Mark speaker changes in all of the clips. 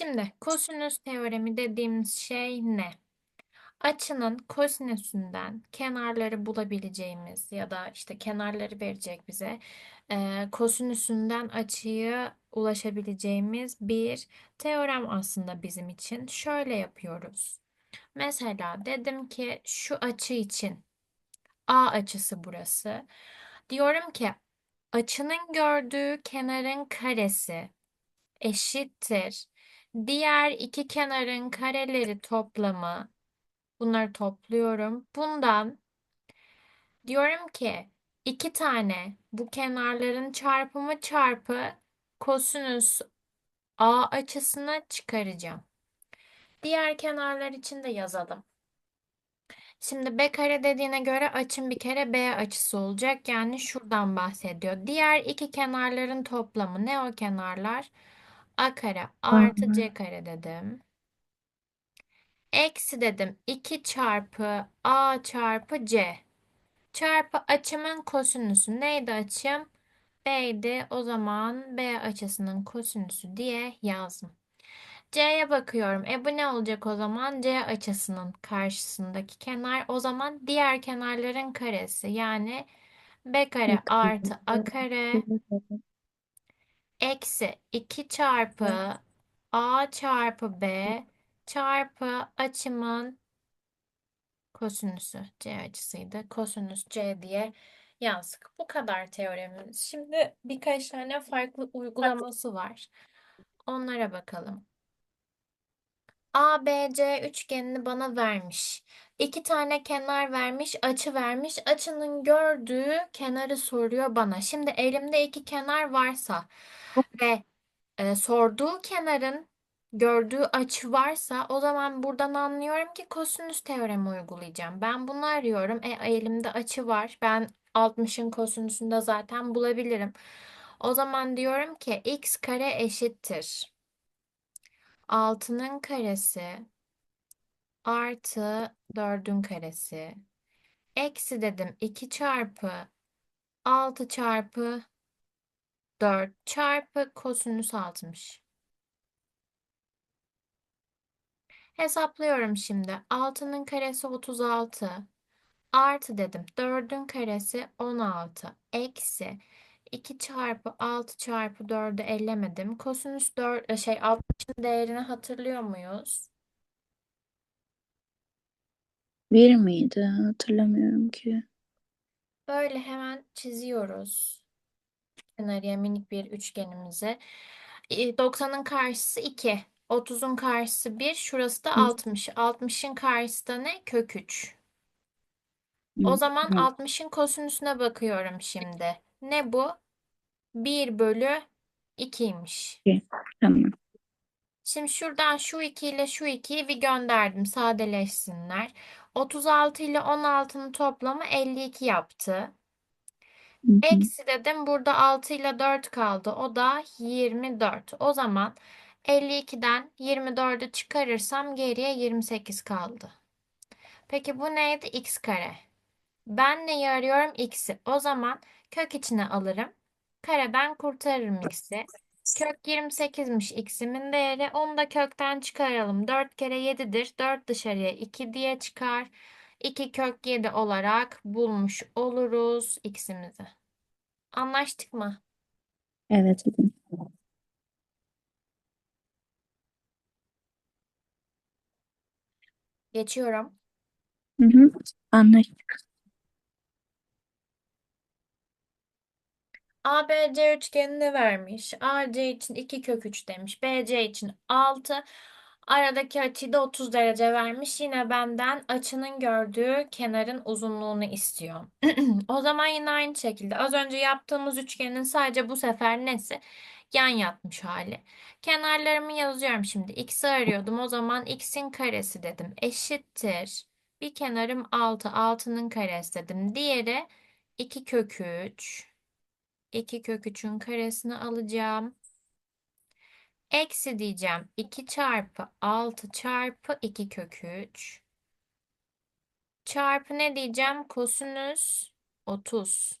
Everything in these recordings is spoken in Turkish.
Speaker 1: Şimdi kosinüs teoremi dediğimiz şey ne? Açının kosinüsünden kenarları bulabileceğimiz ya da işte kenarları verecek bize e, kosinüsünden açıyı ulaşabileceğimiz bir teorem aslında bizim için. Şöyle yapıyoruz. Mesela dedim ki şu açı için A açısı burası. Diyorum ki açının gördüğü kenarın karesi eşittir. Diğer iki kenarın kareleri toplamı. Bunları topluyorum. Bundan diyorum ki iki tane bu kenarların çarpımı çarpı kosinüs A açısını çıkaracağım. Diğer kenarlar için de yazalım. Şimdi B kare dediğine göre açım bir kere B açısı olacak. Yani şuradan bahsediyor. Diğer iki kenarların toplamı ne o kenarlar? A kare artı C kare dedim. Eksi dedim 2 çarpı A çarpı C. Çarpı açımın kosinüsü. Neydi açım? B'ydi. O zaman B açısının kosinüsü diye yazdım. C'ye bakıyorum. E bu ne olacak o zaman? C açısının karşısındaki kenar. O zaman diğer kenarların karesi. Yani B kare artı A kare eksi 2 çarpı A çarpı B çarpı açımın kosinüsü C açısıydı. Kosinüs C diye yazdık. Bu kadar teoremimiz. Şimdi birkaç tane farklı uygulaması var. Onlara bakalım. ABC üçgenini bana vermiş. İki tane kenar vermiş, açı vermiş. Açının gördüğü kenarı soruyor bana. Şimdi elimde iki kenar varsa ve e, sorduğu kenarın gördüğü açı varsa o zaman buradan anlıyorum ki kosinüs teoremi uygulayacağım. Ben bunu arıyorum. E, elimde açı var. Ben 60'ın kosinüsünü de zaten bulabilirim. O zaman diyorum ki x kare eşittir. 6'nın karesi artı 4'ün karesi. Eksi dedim 2 çarpı 6 çarpı 4 çarpı kosinüs 60. Hesaplıyorum şimdi. 6'nın karesi 36. Artı dedim. 4'ün karesi 16. Eksi 2 çarpı 6 çarpı 4'ü ellemedim. Kosinüs 4 şey 60'ın değerini hatırlıyor muyuz?
Speaker 2: Bir miydi? Hatırlamıyorum ki.
Speaker 1: Böyle hemen çiziyoruz. Kenarıya minik bir üçgenimizi. E, 90'ın karşısı 2. 30'un karşısı 1. Şurası da 60. 60'ın karşısı da ne? Kök 3. O zaman 60'ın kosinüsüne bakıyorum şimdi. Ne bu? 1 bölü 2'ymiş.
Speaker 2: Tamam.
Speaker 1: Şimdi şuradan şu 2 ile şu 2'yi bir gönderdim. Sadeleşsinler. 36 ile 16'nın toplamı 52 yaptı.
Speaker 2: Hı hı.
Speaker 1: Eksi dedim. Burada 6 ile 4 kaldı. O da 24. O zaman 52'den 24'ü çıkarırsam geriye 28 kaldı. Peki bu neydi? X kare. Ben neyi arıyorum? X'i. O zaman kök içine alırım. Kareden kurtarırım X'i. Kök 28'miş X'imin değeri. Onu da kökten çıkaralım. 4 kere 7'dir. 4 dışarıya 2 diye çıkar. 2 kök 7 olarak bulmuş oluruz X'imizi. Anlaştık mı?
Speaker 2: Evet. hocam.
Speaker 1: Geçiyorum.
Speaker 2: Hı hı. Anlaştık.
Speaker 1: ABC üçgenini vermiş. AC için 2 kök 3 demiş. BC için 6. Aradaki açıyı da 30 derece vermiş. Yine benden açının gördüğü kenarın uzunluğunu istiyor. O zaman yine aynı şekilde az önce yaptığımız üçgenin sadece bu sefer nesi? Yan yatmış hali. Kenarlarımı yazıyorum şimdi. X'i arıyordum. O zaman x'in karesi dedim. Eşittir. Bir kenarım 6. 6'nın karesi dedim. Diğeri 2 kök 3. 2 kök 3'ün karesini alacağım. Eksi diyeceğim. 2 çarpı 6 çarpı 2 kök 3. Çarpı ne diyeceğim? Kosinüs 30.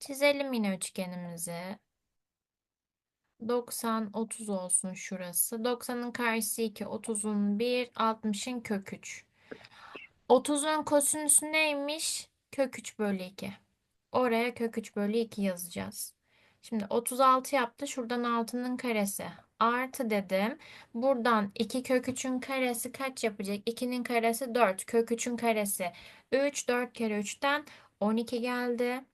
Speaker 1: Çizelim yine üçgenimizi. 90, 30 olsun şurası. 90'ın karşısı 2, 30'un 1, 60'ın kök 3. 30'un kosinüsü neymiş? Kök 3 bölü 2. Oraya kök 3 bölü 2 yazacağız. Şimdi 36 yaptı. Şuradan 6'nın karesi. Artı dedim. Buradan 2 kök 3'ün karesi kaç yapacak? 2'nin karesi 4. Kök 3'ün karesi 3. 4 kere 3'ten 12 geldi.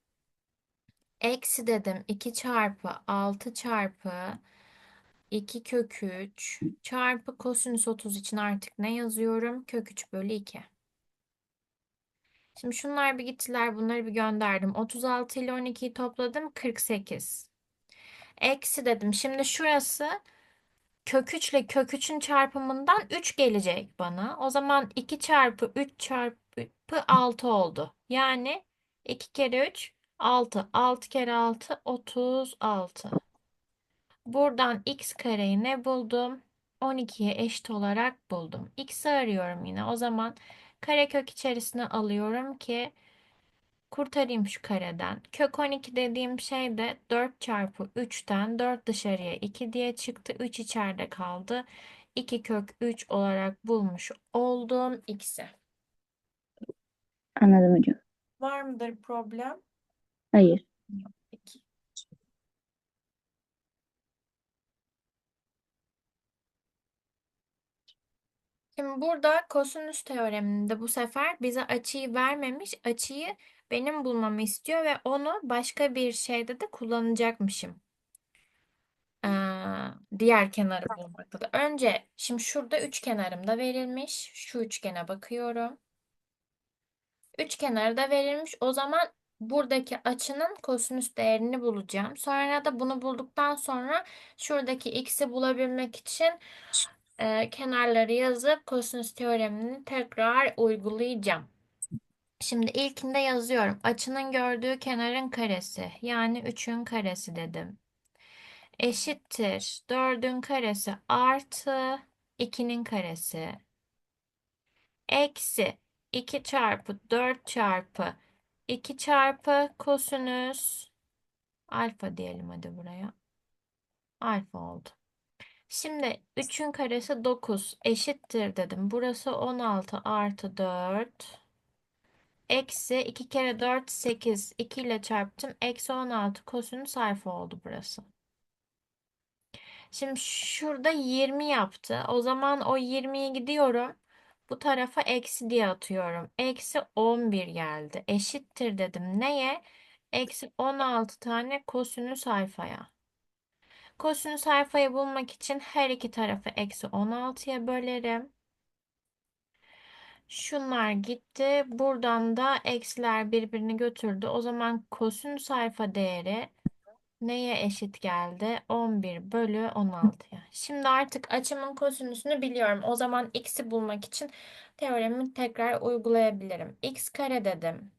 Speaker 1: Eksi dedim 2 çarpı 6 çarpı 2 kök 3 çarpı kosinüs 30 için artık ne yazıyorum? Kök 3 bölü 2. Şimdi şunlar bir gittiler bunları bir gönderdim. 36 ile 12'yi topladım 48. Eksi dedim. Şimdi şurası kök 3 ile kök 3'ün çarpımından 3 gelecek bana. O zaman 2 çarpı 3 çarpı 6 oldu. Yani 2 kere 3 6. 6 kere 6 36. Buradan x kareyi ne buldum? 12'ye eşit olarak buldum. X'i arıyorum yine. O zaman karekök içerisine alıyorum ki kurtarayım şu kareden. Kök 12 dediğim şey de 4 çarpı 3'ten 4 dışarıya 2 diye çıktı. 3 içeride kaldı. 2 kök 3 olarak bulmuş oldum x'i.
Speaker 2: Anladım hocam.
Speaker 1: Var mıdır problem?
Speaker 2: Hayır.
Speaker 1: Peki. Şimdi burada kosinüs teoreminde bu sefer bize açıyı vermemiş, açıyı benim bulmamı istiyor ve onu başka bir şeyde de kullanacakmışım. Ee, diğer kenarı bulmakta da. Önce şimdi şurada üç kenarım da verilmiş. Şu üçgene bakıyorum. Üç kenarı da verilmiş. O zaman buradaki açının kosinüs değerini bulacağım. Sonra da bunu bulduktan sonra şuradaki x'i bulabilmek için e, kenarları yazıp kosinüs teoremini tekrar uygulayacağım. Şimdi ilkinde yazıyorum. Açının gördüğü kenarın karesi yani 3'ün karesi dedim. Eşittir 4'ün karesi artı 2'nin karesi. Eksi 2 çarpı 4 çarpı 2 çarpı kosinüs alfa diyelim hadi buraya. Alfa oldu. Şimdi 3'ün karesi 9 eşittir dedim. Burası 16 artı 4. Eksi 2 kere 4 8. 2 ile çarptım. Eksi 16 kosinüs alfa oldu burası. Şimdi şurada 20 yaptı. O zaman o 20'yi gidiyorum. Bu tarafa eksi diye atıyorum. Eksi 11 geldi. Eşittir dedim. Neye? Eksi 16 tane kosinüs alfaya. Kosinüs alfayı bulmak için her iki tarafı eksi 16'ya bölerim. Şunlar gitti. Buradan da eksiler birbirini götürdü. O zaman kosinüs alfa değeri neye eşit geldi? 11 bölü 16'ya. Şimdi artık açımın kosinüsünü biliyorum. O zaman x'i bulmak için teoremi tekrar uygulayabilirim. x kare dedim.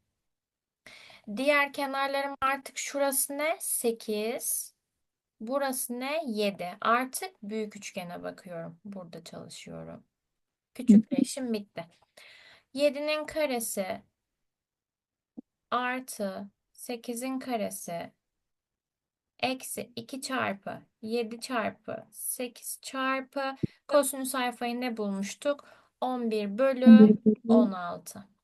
Speaker 1: Diğer kenarlarım artık şurası ne? 8. Burası ne? 7. Artık büyük üçgene bakıyorum. Burada çalışıyorum. Küçükleşim bitti. 7'nin karesi artı 8'in karesi eksi 2 çarpı 7 çarpı 8 çarpı kosinüs alfayı ne bulmuştuk? 11 bölü 16.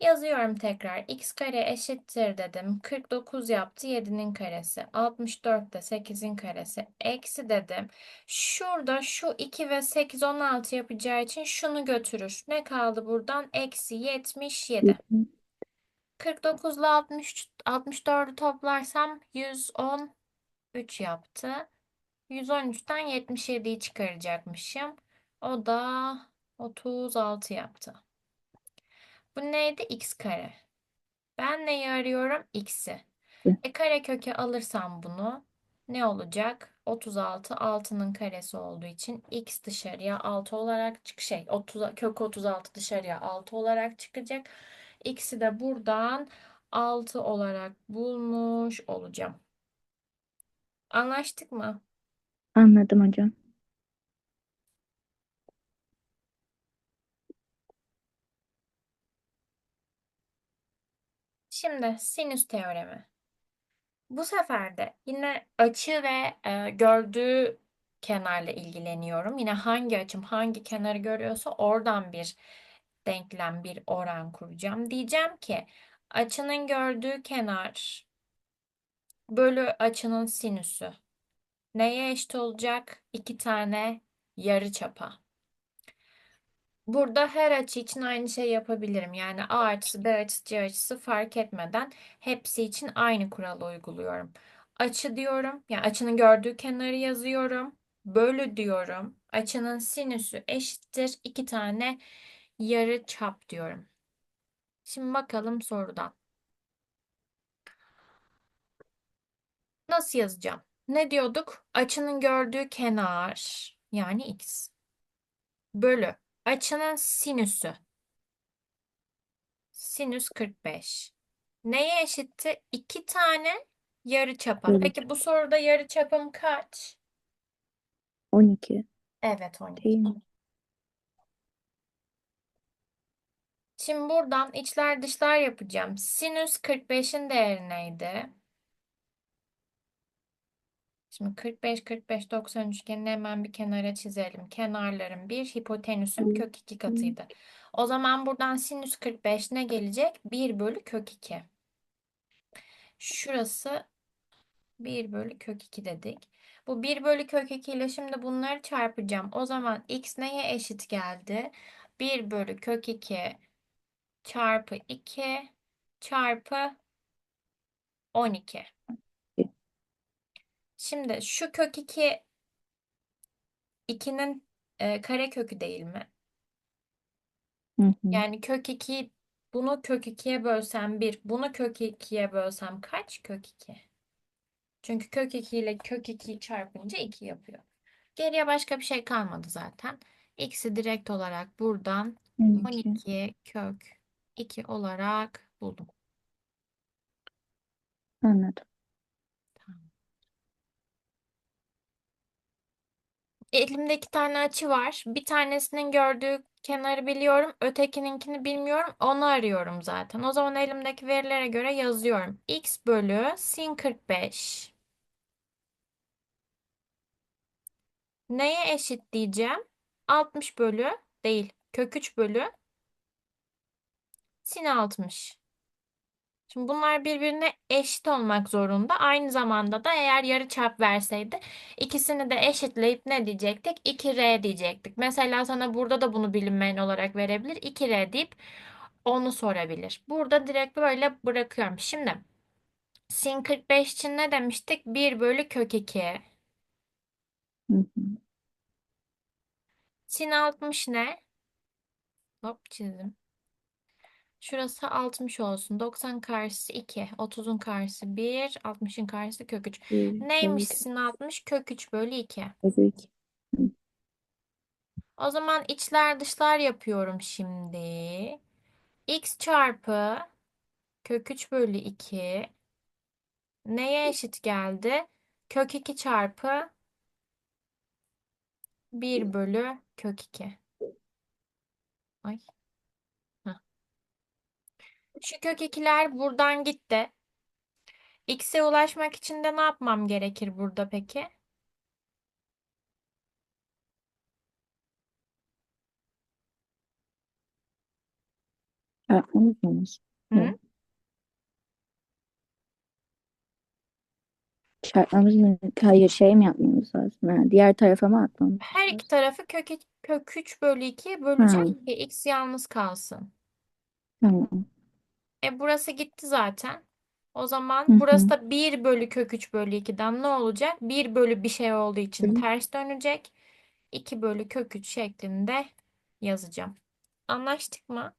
Speaker 1: Yazıyorum tekrar. x kare eşittir dedim. 49 yaptı 7'nin karesi. 64 de 8'in karesi. Eksi dedim. Şurada şu 2 ve 8 16 yapacağı için şunu götürür. Ne kaldı buradan? Eksi 77. 49 ile 63, 64'ü toplarsam 113 yaptı. 113'ten 77'yi çıkaracakmışım. O da 36 yaptı. Bu neydi? X kare. Ben neyi arıyorum? X'i. E kare köke alırsam bunu ne olacak? 36 6'nın karesi olduğu için x dışarıya 6 olarak çık şey 30 kök 36 dışarıya 6 olarak çıkacak. X'i de buradan 6 olarak bulmuş olacağım. Anlaştık mı?
Speaker 2: Anladım hocam.
Speaker 1: Şimdi sinüs teoremi. Bu sefer de yine açı ve e, gördüğü kenarla ilgileniyorum. Yine hangi açım hangi kenarı görüyorsa oradan bir denklem, bir oran kuracağım. Diyeceğim ki açının gördüğü kenar bölü açının sinüsü. Neye eşit olacak? İki tane yarıçapa. Burada her açı için aynı şey yapabilirim. Yani A açısı, B açısı, C açısı fark etmeden hepsi için aynı kuralı uyguluyorum. Açı diyorum. Yani açının gördüğü kenarı yazıyorum. Bölü diyorum. Açının sinüsü eşittir. iki tane yarı çap diyorum. Şimdi bakalım sorudan. Nasıl yazacağım? Ne diyorduk? Açının gördüğü kenar yani x bölü açının sinüsü sinüs 45. Neye eşitti? İki tane yarıçapa.
Speaker 2: Evet.
Speaker 1: Peki bu soruda yarıçapım kaç?
Speaker 2: 12
Speaker 1: Evet 12.
Speaker 2: değil mi?
Speaker 1: Şimdi buradan içler dışlar yapacağım. Sinüs 45'in değeri neydi? Şimdi 45, 45, 90 üçgenini hemen bir kenara çizelim. Kenarların bir, hipotenüsün kök 2 katıydı. O zaman buradan sinüs 45 ne gelecek? 1 bölü kök 2. Şurası 1 bölü kök 2 dedik. Bu 1 bölü kök 2 ile şimdi bunları çarpacağım. O zaman x neye eşit geldi? 1 bölü kök 2 çarpı 2 çarpı 12. Şimdi şu kök 2 2'nin e, kare kökü değil mi?
Speaker 2: Hı hı.
Speaker 1: Yani kök 2 bunu kök 2'ye bölsem 1, bunu kök 2'ye bölsem kaç? Kök 2. Çünkü kök 2 ile kök 2'yi çarpınca 2 yapıyor. Geriye başka bir şey kalmadı zaten. X'i direkt olarak buradan
Speaker 2: 12
Speaker 1: 12 kök 2 olarak buldum.
Speaker 2: anladım.
Speaker 1: Elimde iki tane açı var. Bir tanesinin gördüğü kenarı biliyorum. Ötekininkini bilmiyorum. Onu arıyorum zaten. O zaman elimdeki verilere göre yazıyorum. X bölü sin 45. Neye eşit diyeceğim? 60 bölü değil. Kök 3 bölü sin 60. Şimdi bunlar birbirine eşit olmak zorunda. Aynı zamanda da eğer yarıçap verseydi ikisini de eşitleyip ne diyecektik? 2R diyecektik. Mesela sana burada da bunu bilinmeyen olarak verebilir. 2R deyip onu sorabilir. Burada direkt böyle bırakıyorum. Şimdi sin 45 için ne demiştik? 1 bölü kök 2.
Speaker 2: Hı hı.
Speaker 1: Sin 60 ne? Hop çizdim. Şurası 60 olsun. 90 karşısı 2. 30'un karşısı 1. 60'ın karşısı kök 3.
Speaker 2: Bir
Speaker 1: Neymiş
Speaker 2: bölü
Speaker 1: sin 60? Kök 3 bölü 2.
Speaker 2: kök iki. Hı.
Speaker 1: O zaman içler dışlar yapıyorum şimdi. X çarpı kök 3 bölü 2 neye eşit geldi? Kök 2 çarpı 1 bölü kök 2. Ay. Şu kök 2'ler buradan gitti. X'e ulaşmak için de ne yapmam gerekir burada peki? Hı?
Speaker 2: Çarpmamız mı? Hayır şey mi yapmamız lazım? Ha, diğer tarafa mı atmamız
Speaker 1: Her iki
Speaker 2: lazım?
Speaker 1: tarafı kök, kök 3 bölü 2'ye
Speaker 2: Ha,
Speaker 1: böleceğim ki x yalnız kalsın.
Speaker 2: tamam.
Speaker 1: E burası gitti zaten. O
Speaker 2: Hı
Speaker 1: zaman
Speaker 2: hı.
Speaker 1: burası da 1 bölü kök 3 bölü 2'den ne olacak? 1 bölü bir şey olduğu için
Speaker 2: Hı.
Speaker 1: ters dönecek. 2 bölü kök 3 şeklinde yazacağım. Anlaştık mı?